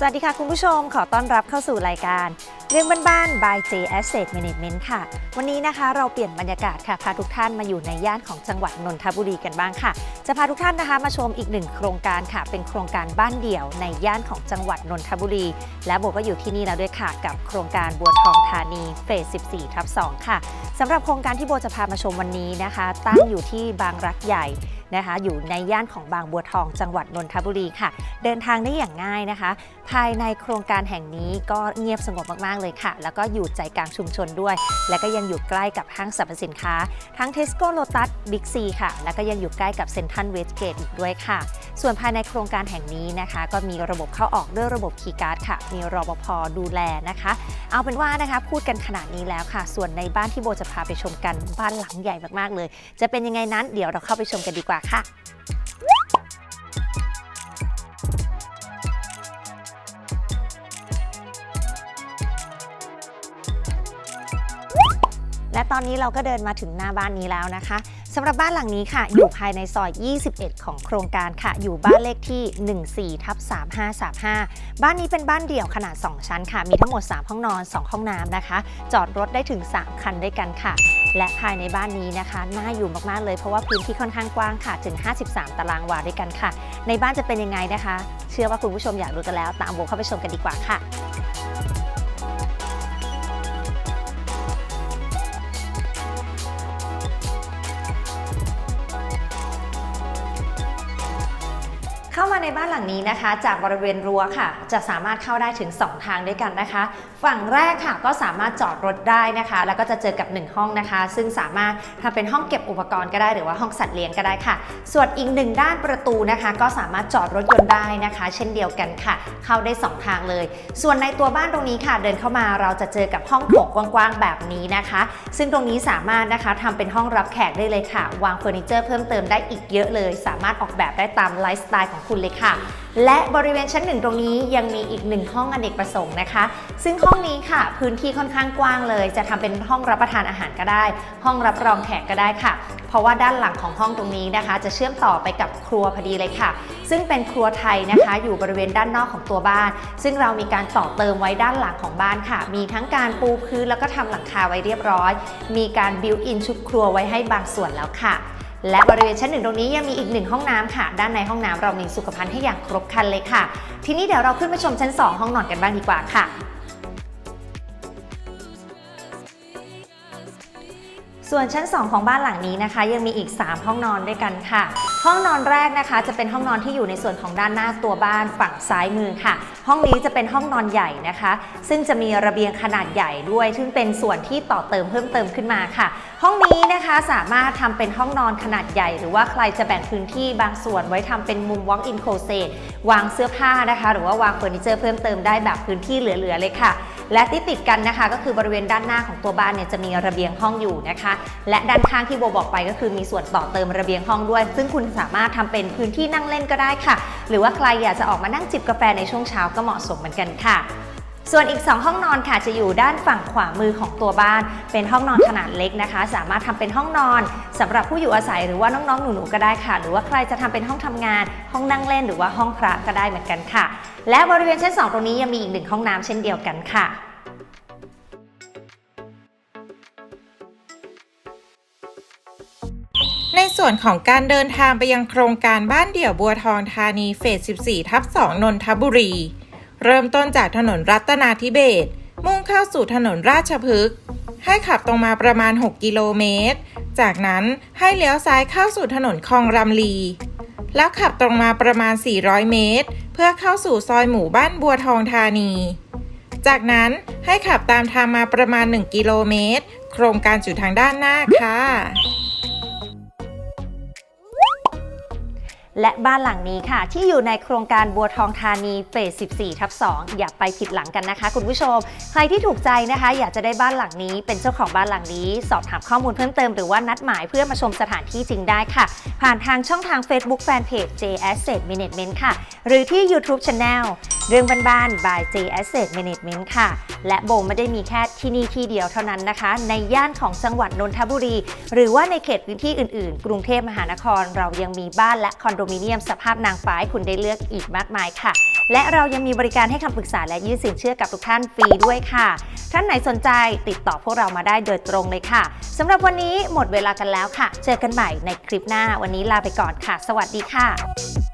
สวัสดีค่ะคุณผู้ชมขอต้อนรับเข้าสู่รายการ เรื่องบ้านๆ by J Asset Management ค่ะ วันนี้นะคะเราเปลี่ยนบรรยากาศค่ะ พาทุกท่านมาอยู่ในย่านของจังหวัดนนทบุรีกันบ้างค่ะ จะพาทุกท่านนะคะมาชมอีกหนึ่งโครงการค่ะ เป็นโครงการบ้านเดี่ยวในย่านของจังหวัดนนทบุรี และโบก็อยู่ที่นี่แล้วด้วยค่ะ กับโครงการบัวทองธานีเฟส 14ทับ2ค่ะสำหรับโครงการที่โบจะพามาชมวันนี้นะคะ ตั้งอยู่ที่บางรักใหญ่ นะคะ อยู่ในย่านของบางบัวทองจังหวัดนนทบุรีค่ะ เดินทางได้อย่างง่ายนะคะ ภายในโครงการแห่งนี้ก็เงียบสงบมากๆเลยค่ะ แล้วก็อยู่ใจกลางชุมชนด้วย และก็ยังอยู่ใกล้กับห้างสรรพสินค้า ทั้ง Tesco Lotus Big C ค่ะ แล้วก็ยังอยู่ใกล้กับเซ็นทรัลเวสเกตอีกด้วยค่ะ ส่วนภายในโครงการแห่งนี้นะคะ ก็มีระบบเข้าออกด้วยระบบคีย์การ์ดค่ะ มีรปภดูแลนะคะ เอาเป็นว่านะคะพูดกันขนาดนี้แล้วค่ะ ส่วนในบ้านที่โบจะพาไปชมกันบ้านหลังใหญ่มากๆเลย จะเป็นยังไงนั้นเดี๋ยวเราเข้าไปชมกันดีกว่าค่ะและตอนนี้เราก็เดินมาถึงหน้าบ้านนี้แล้วนะคะ สำหรับบ้านหลังนี้ค่ะ อยู่ภายในซอย 21 ของโครงการค่ะ อยู่บ้านเลขที่ 14ทับ3535 บ้านนี้เป็นบ้านเดี่ยวขนาด 2 ชั้นค่ะ มีทั้งหมด 3 ห้องนอน 2 ห้องน้ำนะคะ จอดรถได้ถึง 3 คันด้วยกันค่ะ และภายในบ้านนี้นะคะ น่าอยู่มากๆเลยเพราะว่าพื้นที่ค่อนข้างกว้างค่ะ ถึง 53 ตารางวาด้วยกันค่ะ ในบ้านจะเป็นยังไงนะคะ เชื่อว่าคุณผู้ชมอยากรู้กันแล้ว ตามโบเข้าไปชมกันดีกว่าค่ะ มาในบ้านหลังนี้นะคะ จากบริเวณรั้วค่ะ จะสามารถเข้าได้ถึง 2 ทางด้วยกันนะคะ ฝั่งแรกค่ะก็สามารถจอดรถได้นะคะ แล้วก็จะเจอกับ 1 ห้องนะคะ ซึ่งสามารถทำเป็นห้องเก็บอุปกรณ์ก็ได้หรือว่าห้องสัตว์เลี้ยงก็ได้ค่ะ ส่วนอีกหนึ่งด้านประตูนะคะ ก็สามารถจอดรถยนต์ได้นะคะ เช่นเดียวกันค่ะ เข้าได้ 2 ทางเลย ส่วนในตัวบ้านตรงนี้ค่ะ เดินเข้ามาเราจะเจอกับห้องโถงกว้างๆแบบนี้นะคะ ซึ่งตรงนี้สามารถนะคะทำเป็นห้องรับแขกได้เลยค่ะ วางเฟอร์นิเจอร์เพิ่มเติมได้อีกเยอะเลย สามารถออกแบบได้ตามไลฟ์สไตล์ของคุณเลยค่ะ และบริเวณชั้นหนึ่งตรงนี้ยังมีอีกหนึ่งห้องอเนกประสงค์นะคะ ซึ่งห้องนี้ค่ะ พื้นที่ค่อนข้างกว้างเลย จะทำเป็นห้องรับประทานอาหารก็ได้ ห้องรับรองแขกก็ได้ค่ะ เพราะว่าด้านหลังของห้องตรงนี้นะคะ จะเชื่อมต่อไปกับครัวพอดีเลยค่ะ ซึ่งเป็นครัวไทยนะคะ อยู่บริเวณด้านนอกของตัวบ้าน ซึ่งเรามีการต่อเติมไว้ด้านหลังของบ้านค่ะ มีทั้งการปูพื้นแล้วก็ทำหลังคาไว้เรียบร้อย มีการบิวอินชุดครัวไว้ให้บางส่วนแล้วค่ะ และบริเวณชั้นหนึ่งตรงนี้ยังมีอีกหนึ่งห้องน้ำค่ะ ด้านในห้องน้ำเรามีสุขภัณฑ์ให้อย่างครบครันเลยค่ะ ทีนี้เดี๋ยวเราขึ้นไปชมชั้น 2 ห้องนอนกันบ้างดีกว่าค่ะ ส่วนชั้น 2 ของบ้านหลังนี้นะคะ ยังมีอีก 3 ห้องนอนด้วยกันค่ะ ห้องนอนแรกนะคะ จะเป็นห้องนอนที่อยู่ในส่วนของด้านหน้าตัวบ้านฝั่งซ้ายมือค่ะ ห้องนี้จะเป็นห้องนอนใหญ่นะคะ ซึ่งจะมีระเบียงขนาดใหญ่ด้วย ซึ่งเป็นส่วนที่ต่อเติมเพิ่มเติมขึ้นมาค่ะ ห้องนี้นะคะสามารถทำเป็นห้องนอนขนาดใหญ่ หรือว่าใครจะแบ่งพื้นที่บางส่วนไว้ทำเป็นมุม walk in closet วางเสื้อผ้านะคะ หรือว่าวางเฟอร์นิเจอร์เพิ่มเติมได้แบบพื้นที่เหลือๆเลยค่ะ และที่ติดกันนะคะ ก็คือบริเวณด้านหน้าของตัวบ้านเนี่ยจะมีระเบียงห้องอยู่นะคะและด้านข้างที่โบบอกไปก็คือมีส่วนต่อเติมระเบียงห้องด้วย ซึ่งคุณสามารถทำเป็นพื้นที่นั่งเล่นก็ได้ค่ะ หรือว่าใครอยากจะออกมานั่งจิบกาแฟในช่วงเช้าก็เหมาะสมเหมือนกันค่ะส่วนอีก 2 ห้องนอนค่ะจะอยู่ด้านฝั่งขวามือของตัวบ้าน เป็นห้องนอนขนาดเล็กนะคะ สามารถทำเป็นห้องนอนสำหรับผู้อยู่อาศัยหรือว่าน้องๆหนูๆก็ได้ค่ะ หรือว่าใครจะทำเป็นห้องทำงาน ห้องนั่งเล่นหรือว่าห้องพระก็ได้เหมือนกันค่ะ และบริเวณชั้น 2 ตรงนี้ยังมีอีกหนึ่งห้องน้ำเช่นเดียวกันค่ะ ในส่วนของการเดินทางไปยังโครงการบ้านเดี่ยวบัวทองธานีเฟส 14 ทับ 2 นนทบุรี เริ่มต้นจากถนนรัตนาธิเบศมุ่งเข้าสู่ถนนราชพฤกษ์ให้ขับตรงมาประมาณ 6 กิโลเมตร จากนั้นให้เลี้ยวซ้ายเข้าสู่ถนนคลองรำลี แล้วขับตรงมาประมาณ 400 เมตร เพื่อเข้าสู่ซอยหมู่บ้านบัวทองธานี จากนั้นให้ขับตามทางมาประมาณ 1 กิโลเมตร โครงการอยู่ทางด้านหน้าค่ะ และบ้านหลังนี้ค่ะ ที่อยู่ในโครงการบัวทองธานีเฟส 14 ทับ 2 อย่าไปผิดหลังกันนะคะ คุณผู้ชม ใครที่ถูกใจนะคะ อยากจะได้บ้านหลังนี้ เป็นเจ้าของบ้านหลังนี้ สอบถามข้อมูลเพิ่มเติมหรือว่านัดหมายเพื่อมาชมสถานที่จริงได้ค่ะ ผ่านทางช่องทาง Facebook Fanpage J Asset Management ค่ะ หรือที่ YouTube Channel เรื่องบ้านๆ by J Asset Management ค่ะ และโบไม่ได้มีแค่ที่นี่ที่เดียวเท่านั้นนะคะ ในย่านของจังหวัดนนทบุรี หรือว่าในเขตพื้นที่อื่น ๆ กรุงเทพมหานคร เรายังมีบ้านและคอนโดมิเนียมสภาพนางฟ้าให้คุณได้เลือกอีกมากมายค่ะ และเรายังมีบริการให้คำปรึกษาและยื่นสินเชื่อกับทุกท่านฟรีด้วยค่ะ ท่านไหนสนใจติดต่อพวกเรามาได้โดยตรงเลยค่ะสำหรับวันนี้หมดเวลากันแล้วค่ะ เจอกันใหม่ในคลิปหน้าวันนี้ลาไปก่อนค่ะ สวัสดีค่ะ